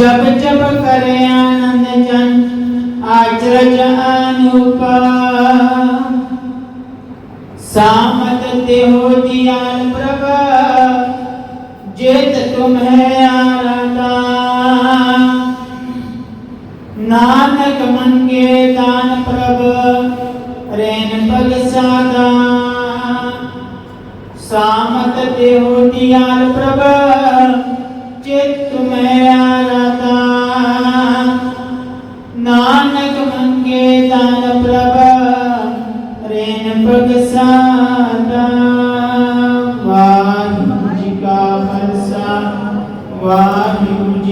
ਜਬ ਜਬ ਕਰੇ ਆਨੰਦ ਜਨ ਆਚਰਜ ਅਨੂਪ। ਸਾਮਤ ਤੇ ਹੋ ਦਿਆਲ ਪ੍ਰਭ, ਜਿਤ ਤੁਮਹਿ ਆਰਤਾ ਨਾਨਕ ਮੰਗੇ ਦਾਨ ਪ੍ਰਭ, ਰੇਨ ਪਗ ਸਾਦਾ। ਸਾਮਤ ਤੇ ਹੋ ਦਿਆਲ ਪ੍ਰਭ ਨਾਨਕ ਮੰਗੇ ਦਾਨ ਪ੍ਰਭ ਰੇਨ ਪਗ ਵਾਹਿਗੁਰੂ ਜੀ ਕਾ ਖਾਲਸਾ ਵਾਹਿਗੁਰੂ